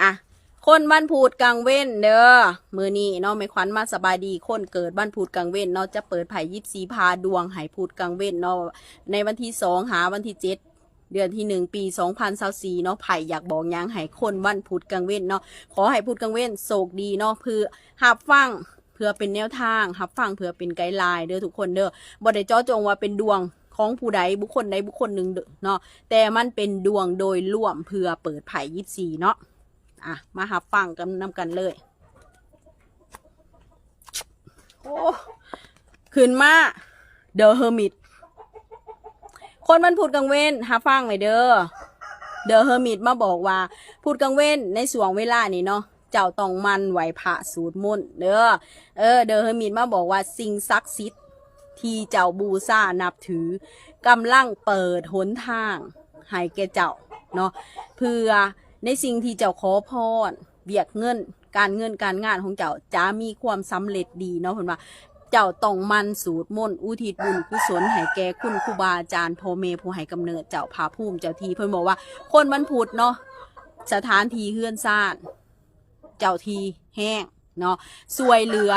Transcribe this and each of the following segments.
อะคนบ้านพูดกลางเว้นเด้อมือนี้เนาะไม่ขวัญมาสบายดีคนเกิดบ้านพูดกลางเว้นเนาะจะเปิดไผ่ยิบสีพาดวงใหายพูดกลางเว้นเนาะในวันที่สองหาวันที่เจ็ดเดือนที่หนึ่งปีสองพันสสี่เนาะไผ่อยากบอกยังให้คนวันพุธกลางเว้นเนาะขอให้พูดกลางเว้นโศกดีเนาะเพื่อหับฟังเพื่อเป็นแนวทางหับฟังเพื่อเป็นไกด์ไลน์เด้อทุกคนเด้อบ่ได้เจาะจงว่าเป็นดวงของผู้ใดบุคคลใดบุคคลหนึ่งเนาะแต่มันเป็นดวงโดยรวมเพื่อเปิดไผ่ยิบสีเนาะ อะ มาหับฟังกันนำกันเลย โอ้ขึ้นมาเดอะเฮอร์มิต คนมันพูดกังเว้นหาฟังไว้เด้อเดอะเฮอร์มิตมาบอกว่า พูดกังเว้นในส่วงเวลานี่เนาะเจ้าต้องมันไหวพระสูตรมนเด้อเออ เดอะเฮอร์มิตมาบอกว่าสิ่งศักดิ์สิทธิ์ที่เจ้าบูชานับถือกำลังเปิดหนทางให้แก่เจ้าเนาะเพื่อ ในสิ่งที่เจ้าขอพรเบียกเงิน การเงินการงานของเจ้าจะมีความสำเร็จดีเนาะเพิ่นว่าเจ้าต้องมันสูตรมนอุทิศบุญกุศลให้แก่คุณครูบาอาจารย์พ่อแม่ผู้ให้กำเนิดเจ้าพาภูมิเจ้าทีเพิ่นบอกว่า คนมันพุดเนาะสถานที่เฮือนซ่านเจ้าทีแห้งเนาะสวยเหลือ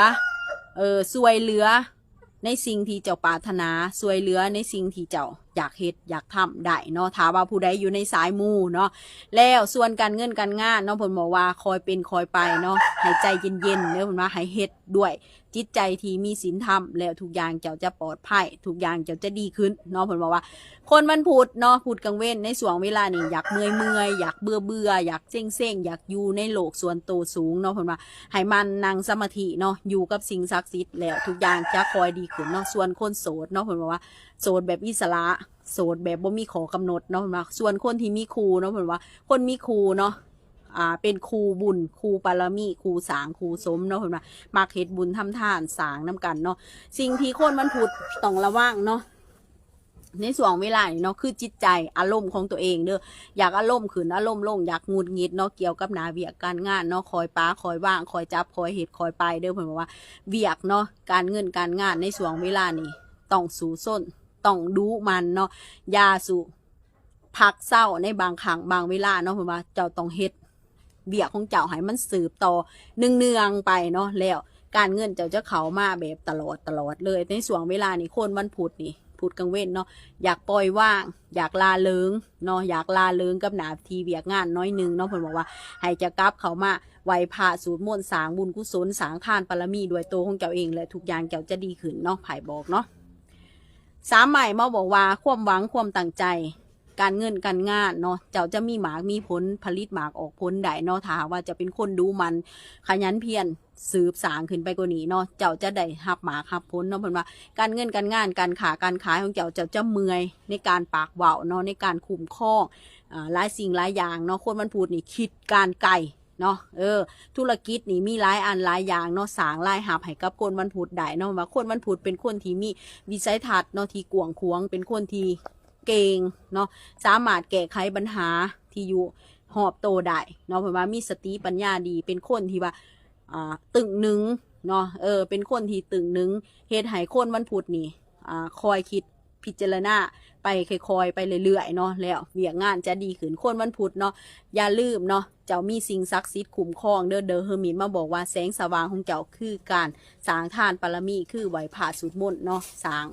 เออสวยเหลือในสิ่งที่เจ้าปรารถนาสวยเหลือในสิ่งที่เจ้า อยากเฮ็ดอยากทำได้เนาะถ้าว่าผู้ใดอยู่ในสายมูเนาะแล้วส่วนการเงินการงานเนาะเพิ่นบอกว่าคอยเป็นคอยไปเนาะให้ใจเย็นๆเนาะเพิ่นว่าให้เฮ็ดด้วยจิตใจที่มีศีลธรรมแล้วทุกอย่างเจ้าจะปลอดภัยทุกอย่างเจ้าจะดีขึ้นเนาะเพิ่นบอกว่า คนมันพูดเนาะพูดกลางเว้นในส่วงเวลานี่อยากเมื่อยเมื่อยอยากเบื่อเบื่ออยากเซ็งเซ็งอยากอยู่ในโลกส่วนตัวสูงเนาะเพิ่นว่าให้มันนั่งสมาธิเนาะอยู่กับสิ่งศักดิ์สิทธิ์แล้วทุกอย่างจะคอยดีขึ้นเนาะส่วนคนโสดเนาะเพิ่นบอกว่าโสดแบบอิสระโสดแบบบ่มีขอกำหนดเนาะเพิ่นว่าส่วนคนที่มีครูเนาะเพิ่นว่า คนมีครูเนาะอ่าเป็นครูบุญครูปารมีครูสางครูสมเนาะเพิ่นว่ามักเฮ็ดบุญทำทานสางน้กันเนาะสิ่งที่คนมันพูดต้องระวังเนาะในส่วงเวลานี่เนาะคือจิตใจอารมณ์ของตัวเองเด้ออยากอารมณ์ขึ้นอารมณ์ลงอยากงุดงิดเนาะเกี่ยวกับหนาเวียกการงานเนาะคอยป้าคอยว่างคอยจับคอยเหตุคอยไปเด้อเพิ่นบอกว่าเวียกเนาะการเงินการงานในส่วงเวลานี่ต้องสู่ส้น ต้องดูมันเนาะยาสูพักเศร้าในบางครั้งบางเวลาเนาะเพิ่นว่าเจ้าต้องเฮ็ดเวียกของเจ้าให้มันสืบต่อเนืองๆไปเนาะแล้วการเงินเจ้าจะเข้ามาแบบตลอดตลอดเลย ในส่วงเวลานี่คนวันพุธนี่พุธกลางเว้นเนาะอยากปล่อยว่าง อยากลาเลิงเนาะอยากลาเลิงกับหนาทีเวียกงานน้อยหนึงเนาะเพิ่นบอกว่าให้จะกลับเขามาไหวพระสูตรมนต์สางบุญกุศลสางทานปรมีด้วยตัวของเจ้าเองและทุกอย่างเจ้าจะดีขึ้นเนาะไผ่บอกเนาะ สามใหม่มาบอกว่าความหวังความตั้งใจ การเงินการงานเนาะเจ้าจะมีหมากมีผลผลิตหมากออกผลได้เนาะถ้าว่าจะเป็นคนดูมันขยันเพียรสืบสางขึ้นไปกว่านี้เนาะเจ้าจะได้หับหมากหับผลเนาะเพิ่นว่าการเงินการงานการขาการขายของเจ้าเจ้าจะเมื่อยในการปากเว้าเนาะในการคุมข้องหลายสิ่งหลายอย่างเนาะคนมันพูดนี่คิดการไกล เนาะเออ ธุรกิจนี่มีหลายอันหลายอย่างเนาะสร้างรายหับให้กับคนมันพูดได้เนาะว่าคนมันพูดเป็นคนที่มีวิสัยทัศน์เนาะที่กวงขวงเป็นคนที่เก่งเนาะสามารถแก้ไขปัญหาที่อยู่หอบโตได้เนาะเพราะว่ามีสติปัญญาดีเป็นคนที่ว่าอ่าตึงหนึ่งเนาะเออเป็นคนที่ตึงหนึ่งเฮ็ดให้คนวันพุธนี่อ่าคอยคิด พิจารณาไปค่อยๆไปเรื่อยๆเนาะแล้วเวียงานจะดีขึ้นคนวันพุธเนาะอย่าลืมเนาะเจ้ามีสิ่งศักดิ์สิทธิ์คุ้มครองเด้อเดอเฮอร์มินมาบอกว่าแสงสว่างของเจ้าคือการสางทานปรมีคือไหวผ่าสุดมนเนาะสาง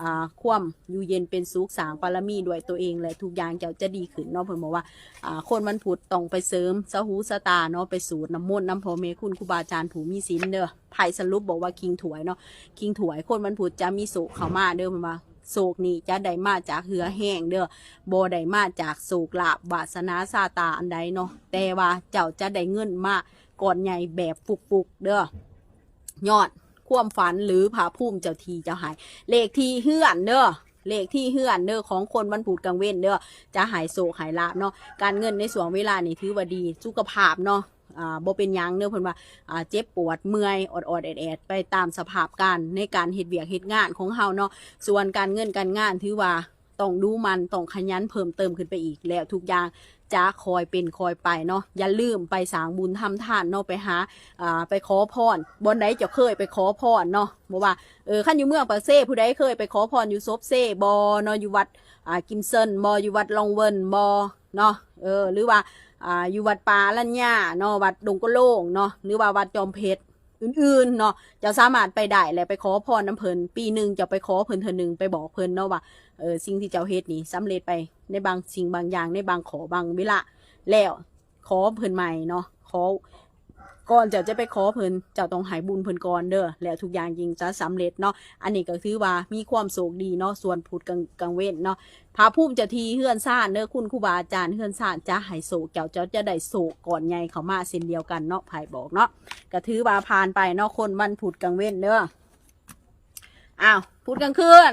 อ่าความอยู่เย็นเป็นสุขสางปรมีด้วยตัวเองและทุกอย่างเจ้าจะดีขึ้นเนาะเพิ่นบอกว่าอ่าคนมันผุดต้องไปเสริมสหูสตาเนาะไปสูตรน้ำมนต์น้ำพอเมคุณครูบาอาจารย์ผู้มีศีลเด้อไผ่สรุปบอกว่าคิงถวยเนาะคิงถวยคนมันผุดจะมีโศกเข้ามาเด้อเพิ่นว่า โศกนี่จะได้มาจากเหือแห้งเด้อบ่ได้มาจากโศกลาบวาสนาซาตาอันใดเนาะแต่ว่าเจ้าจะได้เงินมาก่อนใหญ่แบบฟุกๆเด้อยอดความฝันหรือผาภูมิเจ้าทีเจ้าหาย เลขที่เฮือนเด้อเลขที่เฮือนเด้อของคนวันพุธกลางเว้นเด้อจะหายโศกหายลาบเนาะการเงินในส่วงเวลานี่ถือว่าดีสุขภาพเนาะ อ่าบ่เป็นหยังเนาะเพิ่นว่าอ่าเจ็บปวดเมื่อยอดอดๆแอดแอดๆไปตามสภาพการในการเฮ็ดเวียกเฮ็ดงานของเฮาเนาะส่วนการเงินการงานถือว่าต้องดูมันต้องขยันเพิ่มเติมขึ้นไปอีกแล้วทุกอย่างจะคอยเป็นคอยไปเนาะอย่าลืมไปสร้างบุญทำทานเนาะไปหาอ่าไปขอพรบนใดจะเคยไปขอพรเนาะบ่ว่าเออคันอยู่เมืองปากเซ่ผู้ใดเคยไปขอพรอยู่ซบเซ่บ่เนาะอยู่วัด อ่ากิมเซนบออยู่วัดลองเวินบอเนาะ เออ หรือว่าอ่าอยู่วัดป่าลัญญาเนาะวัดดงกะโล่งเนาะหรือว่าวัดจอมเพชรอื่นๆเนาะจะสามารถไปได้และไปขอพรน้ำเพลินปีหนึ่งจะไปขอเพลินเธอหนึ่งไปบอกเพลินเนาะว่าเออสิ่งที่เจ้าเฮ็ดนี่สำเร็จไปในบางสิ่งบางอย่างในบางขอบางเวลาแล้วขอเพลินใหม่เนาะขอ ก่อนเจ้าจะไปขอเพลินเจ้าต้องหายบุญเพลินก่อนเด้อแล้วทุกอย่างยิงจะสำเร็จเนาะอันนี้ก็ถือว่ามีความโศกดีเนาะส่วนพูดกังกังเว้นเนาะพระภูมิเจะทีเฮือนซ่านเด้อคุณครูบาอาจารย์เฮือนซ่านจะให้โศกเจ้าเจ้าจะได้โศกก่อนใหญ่เขามาเส้นเดียวกันเนาะไผบอกเนาะก็ถือว่าผ่านไปเนาะคนวันพุธกลางเว้นเด้ออ้าวพุธกลางคืน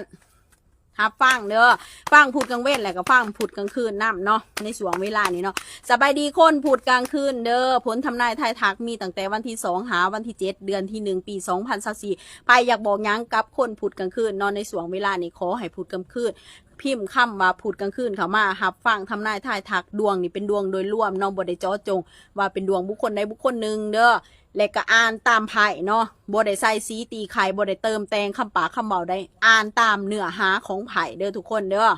ฮับฟังเด้อฟังพุดกลางเว้นแหละก็ฟังพุดกลางคืนนํเนาะในช่วงเวลานี้เนาะสบายดีคนพุดกลางคืนเด้อผลทำนายทายทักมีตั้งแต่วันที่สองหาวันที่เจ็ดเดือนที่หนึ่งปีสองพันสิบสี่ไปอยากบอกยังกับคนพุดกลางคืนนอนในช่วงเวลานี้ขอให้พุดกลางคืน พิมพ์คำว่าพูดกลางคืนเขามาหับฟังทำนายทายทักดวงนี่เป็นดวงโดยรวมเน้องบได้เจาะจง ว่าเป็นดวงบุคคลใดบุคคลหนึ่งเด้อและก็อ่านตามไพ่เนาะบได้ใส่สีตีไข่บได้เติมแต่งคำปากคำเบาได้อ่านตามเนื้อหาของไพ่เด้อทุกคนเด้อ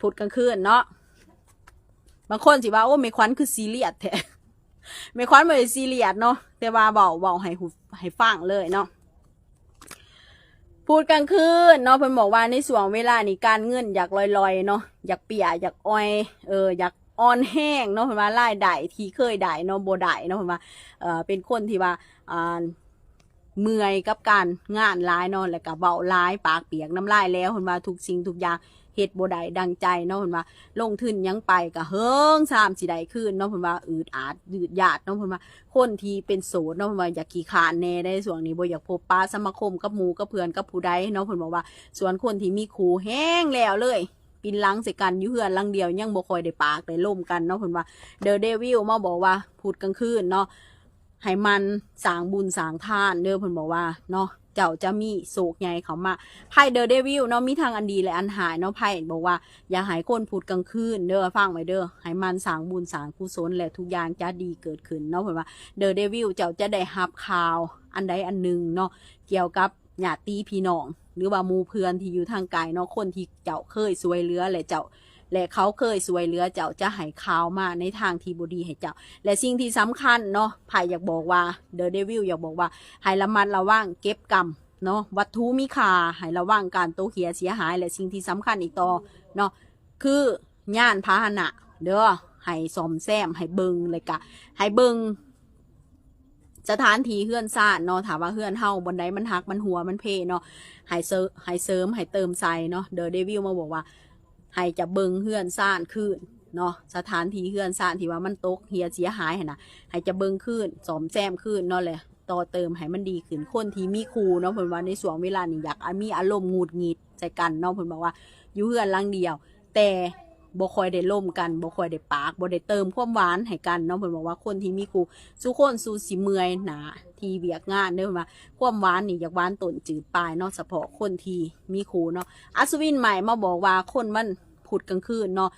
พูดกลางคืนเนาะบางคนสิว่าโอ้ไม่ควันคือซีเรียสแท้ไม่ควันไม่ได้ซีเรียสเนาะแต่ว่าเบาเบาให้หูให้ฟังเลยเนาะ พูดกลางคืนเนาะเพิ่นบอกว่าในส่วงเวลานี้การเงินอยากลอยๆเนาะอยากเปียอยากอ้อยเอออยากอ่อนแห้งเนาะเพิ่นว่าไล่ได้ที่เคยได้เนาะบ่ได้เนาะเพิ่นว่าเออเป็นคนที่ว่าอ่าเมื่อยกับการงานหลายเนาะแล้วก็เบาหลายปากเปียกน้ำลายแล้วเพิ่นว่าทุกสิ่งทุกอย่าง เฮ็ดบ่ได้ดังใจเนาะเพิ่นว่า ลงทุนยังไปก็เฮิงซามสิได้คืนเนาะเพิ่นว่าอืดอาดยืดยาดเนาะเพิ่นว่า คนที่เป็นโสดเนาะเพิ่นว่าอยากขี้ขานแน่ได้ส่วนนี้บ่อยากพบปะสมาคมกับหมู่กับเพื่อนกับผู้ใดเนาะเพิ่นบอกว่า ส่วนคนที่มีคู่แห้งแล้วเลยปินลังใส่กันอยู่เฮือนลังเดียวยังบ่คอยได้ปากได้ล่มกันเนาะเพิ่นว่าเดอะเดวิลมาบอกว่าพูดกลางคืนเนาะให้มันสางบุญสางทานเด้อเพิ่นบอกว่าเนาะ เจ้าจะมีโศกใหญ่เขามาไพ่เดอะเดวิลเนาะมีทางอันดีและอันหายเนาะไพ่บอกว่า อย่าให้คนพูดกลางคืนเด้อฟังไว้เด้อให้มันสางบุญสางกุศลและทุกอย่างจะดีเกิดขึ้นเนาะเพิ่นว่าเดอะเดวิลเจ้าจะได้รับข่าวอันใดอันหนึ่งเนาะเกี่ยวกับญาติพี่น้อง หรือว่ามูเพื่อนที่อยู่ทางไกลเนาะคนที่เจ้าเคยสวยเหลือและเจ้า และเขาเคยสวยเหลือเจ้าจะให้ข่าวมาในทางที่บดีให้เจ้า และสิ่งที่สำคัญเนาะไผ่อยากบอกว่าเดอะเดวิลอยากบอกว่าให้ระมัดระวังเก็บกรรมเนาะวัตถุมีค่าให้ระวังการโตเขียเสียหาย และสิ่งที่สำคัญอีกต่อเนาะคือย่านพาหนะเด้อให้ซ่อมแซมให้เบิงเลยกะให้เบิงสถานที่เฮือนซ่านเนาะถามว่าเฮือนเฮาบนใดมันหักมันหัวมันเพเนาะให้เสริมให้เสริมให้เติมใส่เนาะเดอะเดวิลมาบอกว่า ให้จะเบิงเฮือนซ่านขึ้นเนาะสถานที่เฮือนซ่านที่ว่ามันตกเฮียเสียหายนะให้จะเบิงขึ้นสอมแซมขึ้นเนาะเลยต่อเติมให้มันดีขึ้นคนที่มีครูเนาะเพิ่นว่าในช่วงเวลานี้อยากมีอารมณ์งุดหงิดใจกันเนาะเพิ่นบอกว่าอยู่เฮือนลังเดียว แต่บ่คอยได้ล่มกันบ่คอยได้ปากบ่ได้เติมความหวานให้กันเนาะเพิ่นบอกว่าคนที่มีครูสู้คนสู้สิเมื่อยหนาทีเวียกงานเด้อว่าความหวานนี่อยากหวานต้นจืดปลายเนาะเฉพาะคนที่มีครูเนาะอัศวินใหม่มาบอกว่าคนมัน ผุดกลางคืนเนาะ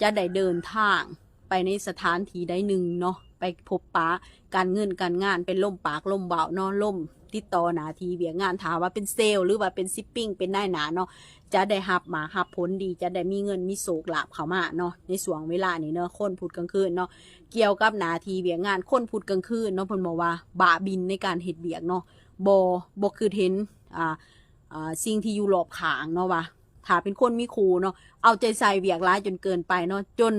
จะได้เดินทางไปในสถานที่ใดหนึ่งเนาะไปพบปะการเงินการงานเป็นล่มปากล่มเบาเนาะล่มติดต่อหนาทีเวียกงานถามว่าเป็นเซลล์หรือว่าเป็นซิปปิ้งเป็นนายหนาเนาะจะได้หับมาหับผลดีจะได้มีเงินมีโศกหลาบเข้ามาเนาะในช่วงเวลานี้เนาะคนพูดกลางคืนเนาะเกี่ยวกับหนาทีเบียกงานคนพูดกลางคืนเนาะพนบอกว่าบาบินในการเฮ็ดเบียกเนาะบ่บ่คือเห็นอ่าอ่าสิ่งที่อยู่รอบขางเนาะว่า ถ้าเป็นคนมีครูเนาะเอาใจใส่เบียกร้ายจนเกินไปเนาะจน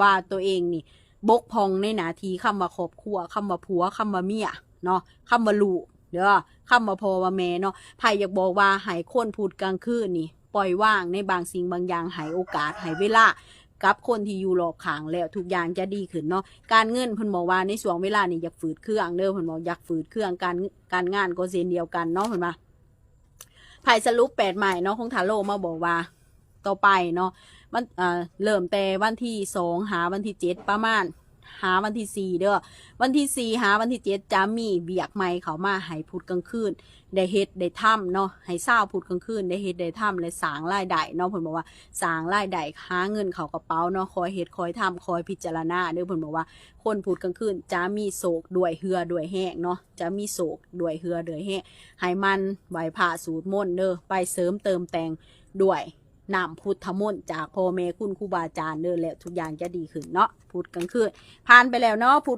ว่าตัวเองนี่ บกพองในหนาทีคำว่าครอบครัวคำว่าผัวคำว่าเมียเนาะคำว่าลูกเด้อคำว่าพ่อว่าแม่เนาะไผอยากบอกว่าให้คนพูดกลางคืนนี่ปล่อยว่างในบางสิ่งบางอย่างให้โอกาสให้เวลากับคนที่อยู่รอบข้างแล้วทุกอย่างจะดีขึ้นเนาะการเงินเพิ่นบอกว่าในช่วงเวลานี้อยากฝืดเครื่องเด้อเพิ่นบอกอยากฝืดเครื่องการการงานก็เช่นเดียวกันเนาะเพิ่นว่า ไพ่สรุปแปดใหม่เนาะของทาโร่มาบอกว่า ต่อไปเนาะมันเอ่อเริ่มแต่วันที่สองหาวันที่เจ็ดประมาณ หาวันที่สี่เด้อวันที่สี่หาวันที่เจ็ดจะมีเบียกใหม่เขามาให้พุดกลางคืนได้เฮ็ดได้ถ้ำเนาะให้เศร้าพุดกลางคืนได้เฮ็ดได้ถ้ำและสางรายได้เนาะเพิ่นบอกว่าสางรายได้หาเงินเขากระเป๋าเนาะคอยเฮ็ดคอยทำคอยพิจารณาเด้อเพิ่นบอกว่า คนพูดกลางคืนจะมีโศกด้วยเหือด้วยแห้งเนาะจะมีโศกด้วยเหือด้วยแห้งให้มันไหวผ่าสูตรมนเด้อไปเสริมเติมแต่งด้วย นำพุทธมนต์จากพ่อแม่คุณครูบาอาจารย์เด้อแล้วทุกอย่างจะดีขึ้นเนาะพุธกลางคืนผ่านไปแล้วเนาะพุธ